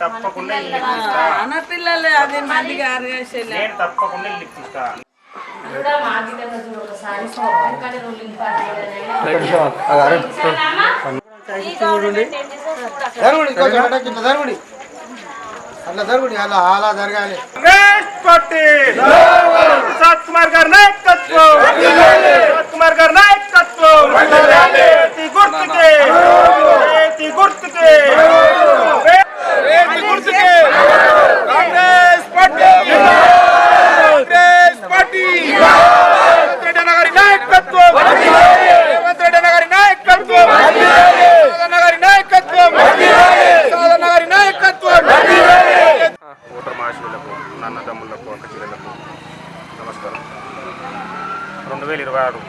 తప్పకుండా ఇల్లు ఇప్పిస్తా మన పిల్లలు అది మందికి ఆరుగేసి నేను తప్పకుండా ఇల్లు ఇప్పిస్తా కూడా మా బిడ్డగా చూడు ఒకసారి ఎందుకంటే రూలింగ్ పార్టీ జరుగుడి కొంచెం వెనక్కి ఇట్లా జరుగుడి అట్లా జరుగుడి అలా అలా జరగాలి. కుమార్ గారి నాయకత్వం. కుమార్ గారి. నాయకత్వం. రేతి గుర్తుకే. రేతి గుర్తుకే. రెండు వేల ఇరవై ఆరు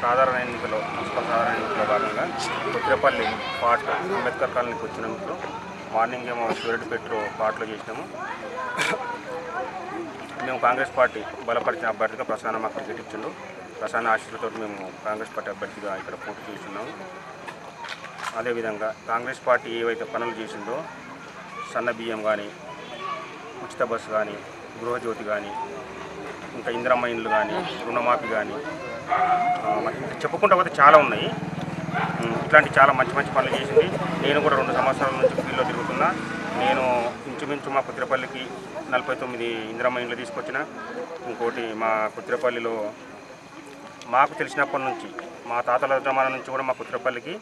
సాధారణ ఎన్నికలో మున్సిపల్ సాధారణ ఎన్నికలో భాగంగా కొత్తిరపల్లి పాట అంబేద్కర్ కాలనీకి వచ్చినందుకు మార్నింగ్ ఏమో షూరిటీ పెట్రో పాటలో చేసినాము. మేము కాంగ్రెస్ పార్టీ బలపరిచిన అభ్యర్థిగా ప్రసాద్ మాకు టికెట్ ఇచ్చిండు. ప్రసాద్ ఆశీస్సులతో మేము కాంగ్రెస్ పార్టీ అభ్యర్థిగా ఇక్కడ పోటీ చేస్తున్నాము. అదేవిధంగా కాంగ్రెస్ పార్టీ ఏవైతే పనులు చేసిందో సన్న బియ్యం కానీ ఉచిత బస్సు కానీ గృహజ్యోతి కానీ ఇంకా ఇందిరమ్మ ఇండ్లు కానీ రుణమాఫీ కానీ చెప్పుకుంటా పోతే చాలా ఉన్నాయి. ఇట్లాంటి చాలా మంచి మంచి పనులు చేసింది. నేను కూడా రెండు సంవత్సరాల నుంచి ఫీల్డ్లో తిరుగుతున్నా. నేను ఇంచుమించు మా పుత్రపల్లికి నలభై తొమ్మిది ఇందిరమ్మ ఇండ్లు తీసుకొచ్చిన. ఇంకోటి మా పుత్రపల్లిలో మాకు తెలిసినప్పటి నుంచి మా తాతల జమానా నుంచి కూడా మా పుత్రపల్లికి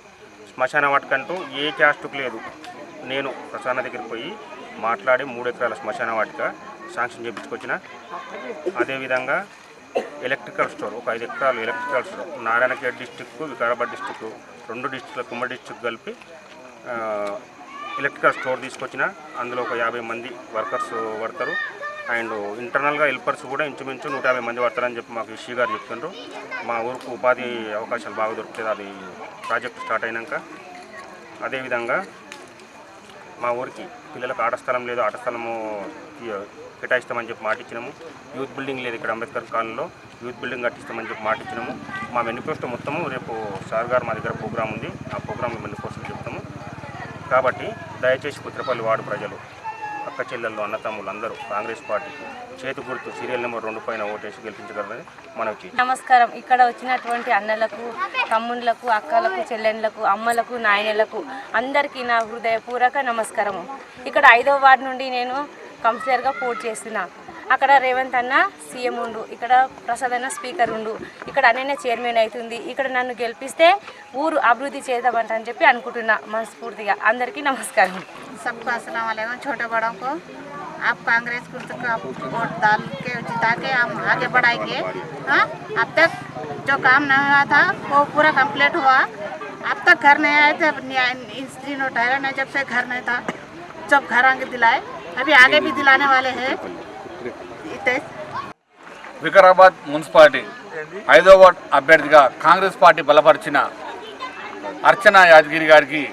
శ్మశాన వాటికంటూ ఏ క్యాస్టుకు లేదు. నేను ప్రసాద్ దగ్గరికి పోయి మాట్లాడి మూడు ఎకరాల శ్మశాన వాటిక శాంక్షన్ చేయించుకొచ్చిన అదేవిధంగా ఎలక్ట్రికల్ స్టోర్ ఒక ఐదు ఎకరాలు electrical store. Narayankhed district Vikarabad district రెండు డిస్టిక్ల కుమ్మ డిస్టిక్ కలిపి ఎలక్ట్రికల్ స్టోర్ తీసుకొచ్చిన. అందులో ఒక యాభై మంది వర్కర్స్ పడతారు అండ్ ఇంటర్నల్గా హెల్పర్స్ కూడా ఇంచుమించు నూట యాభై మంది పడతారని చెప్పి మాకు ఇషి గారు చెప్తుండ్రు. మా ఊరికి ఉపాధి అవకాశాలు బాగా దొరుకుతుంది అది ప్రాజెక్ట్ స్టార్ట్ అయినాక. అదేవిధంగా మా ఊరికి పిల్లలకు ఆట స్థలం లేదు ఆట స్థలము కేటాయిస్తామని చెప్పి మాట ఇచ్చినాము. యూత్ బిల్డింగ్ లేదు ఇక్కడ అంబేద్కర్ కాలనీలో. యూత్ బిల్డింగ్ కట్టిస్తామని చెప్పి మాట ఇచ్చినాము. మా మెనిఫెస్టో మొత్తము రేపు సార్ గారు మా దగ్గర ప్రోగ్రామ్ ఉంది. ఆ ప్రోగ్రాంలో మెనిఫెస్టో చెప్తాము. కాబట్టి దయచేసి కుత్రపల్లి వార్డు ప్రజలు అక్క చెల్లెళ్ళు అన్నతమ్ములు అందరూ కాంగ్రెస్ పార్టీకి చేతి గుర్తు సీరియల్ నెంబర్ రెండు పైన ఓటేసి గెలిపించగలరని మనం నమస్కారం. ఇక్కడ వచ్చినటువంటి అన్నలకు తమ్ముళ్ళకు అక్కలకు చెల్లెళ్ళకు అమ్మలకు నాయనలకు అందరికీ నా హృదయపూర్వక నమస్కారము. ఇక్కడ ఐదో వార్డు నుండి నేను కౌన్సిలర్గా పోటీ చేస్తున్నా అక్కడ రేవంత్ అన్న సీఎం ఉండు ఇక్కడ ప్రసాద్ అన్న స్పీకర్ ఉండు ఇక్కడ అన్నయ్య చైర్మన్ అవుతుంది ఇక్కడ నన్ను గెలిపిస్తే ఊరు అభివృద్ధి చేద్దామంట అని చెప్పి అనుకుంటున్నా మనస్ఫూర్తిగా అందరికీ నమస్కారం सबको अस्सलाम वालेकुम छोटे बड़ों को आप कांग्रेस को तो आप वोट डाल के जिता के हम आगे बढ़ाएंगे हाँ अब तक जो काम नहीं हुआ था वो पूरा कंप्लीट हुआ अब तक घर नहीं आए थे स्त्री नो ठहरे नहीं जब से घर नहीं था जब घर आगे दिलाए अभी आगे भी दिलाने वाले हैं इतने వికారాబాద్ మున్సిపాలిటీ ఐదో వార్డ్ అభ్యర్థిగా కాంగ్రెస్ పార్టీ బలపరిచిన అర్చన యాదగిరి గారికి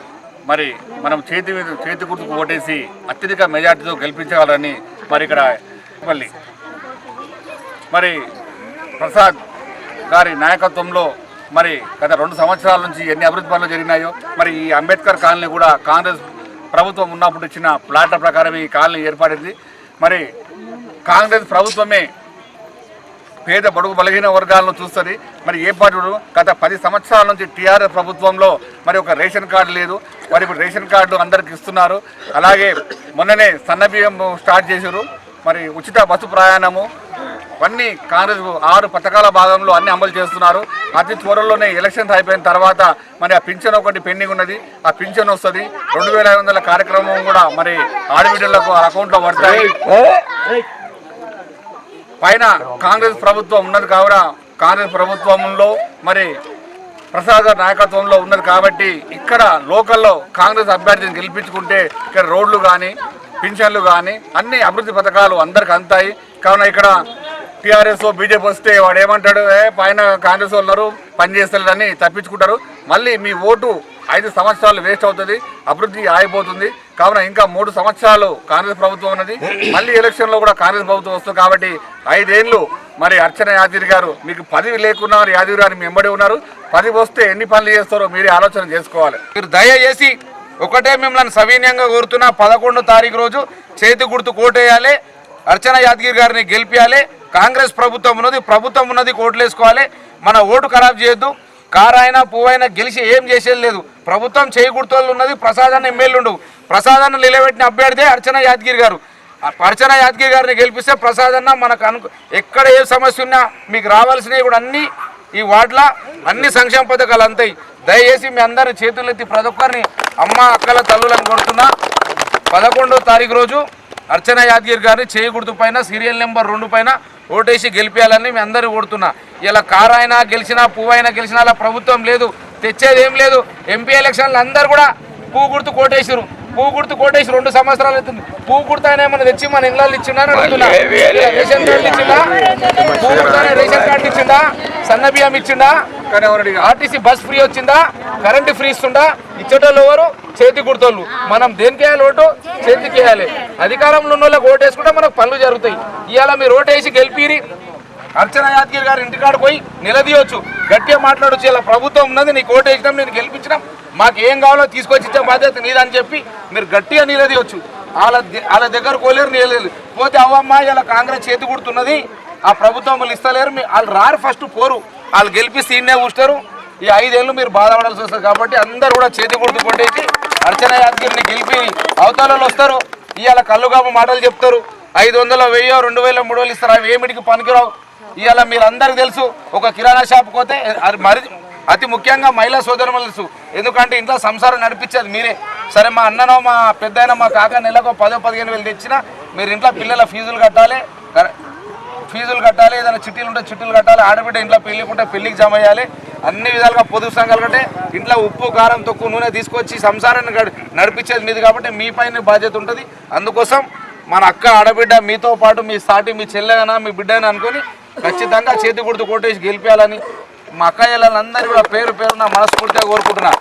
మరి మనం చేతి మీద చేతి గుర్తుకు ఓటేసి అత్యధిక మెజార్టీతో గెలిపించగలరని మరి ఇక్కడ మళ్ళీ మరి ప్రసాద్ గారి నాయకత్వంలో మరి గత రెండు సంవత్సరాల నుంచి ఎన్ని అభివృద్ధి పనులు జరిగినాయో మరి ఈ అంబేద్కర్ కాలనీ కూడా కాంగ్రెస్ ప్రభుత్వం ఉన్నప్పుడు ఇచ్చిన ప్లాట్ల ప్రకారం ఈ కాలనీ ఏర్పడింది. మరి కాంగ్రెస్ ప్రభుత్వమే పేద బడుగు బలహీన వర్గాలను చూస్తుంది. మరి ఏ పార్టీ గత పది సంవత్సరాల నుంచి టీఆర్ఎస్ ప్రభుత్వంలో మరి ఒక రేషన్ కార్డు లేదు. మరి ఇప్పుడు రేషన్ కార్డు అందరికి ఇస్తున్నారు. అలాగే మొన్ననే సన్నబియ్యం స్టార్ట్ చేశారు. మరి ఉచిత బస్సు ప్రయాణము అన్ని కాంగ్రెస్ ఆరు పథకాల భాగంలో అన్ని అమలు చేస్తున్నారు. అతి త్వరలోనే ఎలక్షన్స్ అయిపోయిన తర్వాత మరి ఆ పింఛన్ ఒకటి పెండింగ్ ఉన్నది. ఆ పింఛన్ వస్తుంది. రెండు వేల ఐదు వందల కార్యక్రమం కూడా మరి ఆడబిడ్డలకు అకౌంట్లో పడతాయి. పైన కాంగ్రెస్ ప్రభుత్వం ఉన్నది కావున కాంగ్రెస్ ప్రభుత్వంలో మరి ప్రసాద్ గారి నాయకత్వంలో ఉన్నది కాబట్టి ఇక్కడ లోకల్లో కాంగ్రెస్ అభ్యర్థిని గెలిపించుకుంటే ఇక్కడ రోడ్లు కానీ పింఛన్లు కానీ అన్ని అభివృద్ధి పథకాలు అందరికి అందుతాయి కావున ఇక్కడ టీఆర్ఎస్ బీజేపీ వస్తే వాడు ఏమంటాడు? ఏ పైన కాంగ్రెస్ వాళ్ళు ఉన్నారు పని చేస్తలేదని తప్పించుకుంటారు. మళ్ళీ మీ ఓటు ఐదు సంవత్సరాలు వేస్ట్ అవుతుంది అభివృద్ధి ఆగిపోతుంది. కావున ఇంకా మూడు సంవత్సరాలు కాంగ్రెస్ ప్రభుత్వం ఉన్నది. మళ్ళీ ఎలక్షన్లో కూడా కాంగ్రెస్ ప్రభుత్వం వస్తుంది కాబట్టి ఐదేళ్ళు మరి అర్చన యాదగిరి గారు మీకు పదవి లేకున్నా యాదగిరి గారు మీ ఉన్నారు. పదవి వస్తే ఎన్ని పనులు చేస్తారో మీరే ఆలోచన చేసుకోవాలి. మీరు దయచేసి ఒకటే మిమ్మల్ని సవీన్యంగా కోరుతున్నా పదకొండో తారీఖు రోజు చేతి గుర్తు కోటేయాలి అర్చన యాదగిరి గారిని గెలిపించాలి కాంగ్రెస్ ప్రభుత్వం ఉన్నది ప్రభుత్వం ఉన్నది కోట్లు వేసుకోవాలి మన ఓటు ఖరాబ్ చేయొద్దు కారైనా పువ్వైనా గెలిచి ఏం చేసేది లేదు. ప్రభుత్వం చేయి ఉన్నది ప్రసాదాన్ని ఎమ్మెల్యే ఉండవు ప్రసాదాన్ని నిలబెట్టిన అభ్యర్థి అర్చన యాదగిరి గారు. అర్చన యాదగిరి గారిని గెలిపిస్తే ప్రసాదన్న మనకు అను ఎక్కడ ఏ సమస్య ఉన్నా మీకు రావాల్సినవి కూడా అన్నీ ఈ వార్డుల అన్ని సంక్షేమ పథకాలు అంతాయి. దయచేసి మీ అందరి చేతులెత్తి ప్రతి ఒక్కరిని అమ్మ అక్కల తల్లులను కొడుతున్నా పదకొండో తారీఖు రోజు అర్చన యాదగిరి గారిని చేయి గుర్తు పైన సీరియల్ నెంబర్ రెండు పైన ఓటేసి గెలిపించాలని మీ అందరూ కొడుతున్నా ఇలా కారు అయినా గెలిచినా పువ్వు అయినా గెలిచినా అలా ప్రభుత్వం లేదు తెచ్చేది ఏం లేదు. ఎంపీ ఎలక్షన్లు అందరు కూడా పువ్వు గుర్తు కోటేసారు పువ్వు గుర్తు కోటేసి రెండు సంవత్సరాలు అవుతుంది. పువ్వు గుర్తు ఆయన ఏమైనా తెచ్చి మన ఇళ్ళలో ఇచ్చిండా అడుగుతున్నా రేషన్ కార్డు ఇచ్చిందా? పువ్వు గుర్తు ఆయన రేషన్ కార్డు ఇచ్చిందా? సన్న బియ్యం ఇచ్చిందా? ఆర్టీసీ బస్ ఫ్రీ వచ్చిందా? కరెంటు ఫ్రీ ఇస్తుందా? ఇచ్చేటోళ్ళు ఎవరు? చేతి గుర్తోళ్ళు మనం దేనికి వేయాలి ఓటు? చేతికి వేయాలి. అధికారంలో ఉన్న వాళ్ళకి ఓటు వేసుకుంటే మనకు పనులు జరుగుతాయి. ఇవాళ మీరు ఓటు వేసి గెలిపిరి. అర్చన యాదగిరి గారి ఇంటికాడ పోయి నిలదీయొచ్చు. గట్టిగా మాట్లాడొచ్చు ఇలా ప్రభుత్వం ఉన్నది నీకు ఓటు వేసినాం నేను గెలిపించినాం. మాకు ఏం కావాలో తీసుకొచ్చి ఇచ్చే బాధ్యత నీదని చెప్పి మీరు గట్టిగా నిలదీయొచ్చు. వాళ్ళ వాళ్ళ దగ్గర కోలేరు నీళ్ళు పోతే అవ్వమ్మ ఇలా కాంగ్రెస్ చేతి కుడుతున్నది ఆ ప్రభుత్వం వాళ్ళు ఇస్తలేరు మీ- వాళ్ళు రారు ఫస్ట్ పోరు. వాళ్ళు గెలిపిస్తే ఇన్నే కూర్చుంటారు ఈ ఐదేళ్ళు మీరు బాధపడాల్సి వస్తుంది కాబట్టి అందరు కూడా చేతి గుర్తు కొట్టేసి అర్చన యాదగిరిని గెలిపి అవతల వస్తారు. ఇవాళ కళ్ళుగాపు మాటలు చెప్తారు. ఐదు వందలు వెయ్యో రెండు వేల మూడు వేలు ఇస్తారు. అవి ఏమిటికి పనికిరావు. ఇవాళ మీరు అందరికి తెలుసు ఒక కిరాణా షాప్ పోతే అది మరి అతి ముఖ్యంగా మహిళా సోదరులు తెలుసు. ఎందుకంటే ఇంట్లో సంసారం నడిపించేది మీరే. సరే మా అన్ననో మా పెద్దయినా మా కాక నెలకు పదో పదిహేను వేలు తెచ్చినా మీరు ఇంట్లో పిల్లల ఫీజులు కట్టాలి. ఫీజులు కట్టాలి ఏదైనా చిట్టీలు ఉంటే చిట్టీలు కట్టాలి ఆడబిడ్డ ఇంట్లో పెళ్ళికి ఉంటే పెళ్ళికి జమ చేయాలి. అన్ని విధాలుగా పొదుపు సంఘాలు కంటే ఇంట్లో ఉప్పు కారం తొక్కు నూనె తీసుకొచ్చి సంసారాన్ని గడి- నడిపించేది మీది కాబట్టి మీ పైన బాధ్యత ఉంటుంది. అందుకోసం మన అక్క ఆడబిడ్డ మీతో పాటు మీ సాటి మీ చెల్లెనా మీ బిడ్డని అనుకొని ఖచ్చితంగా చేతి గుర్తు కొట్టేసి గెలిపేయాలని మా అక్క కూడా పేరు పేరున మనస్ఫూర్తిగా కోరుకుంటున్నా.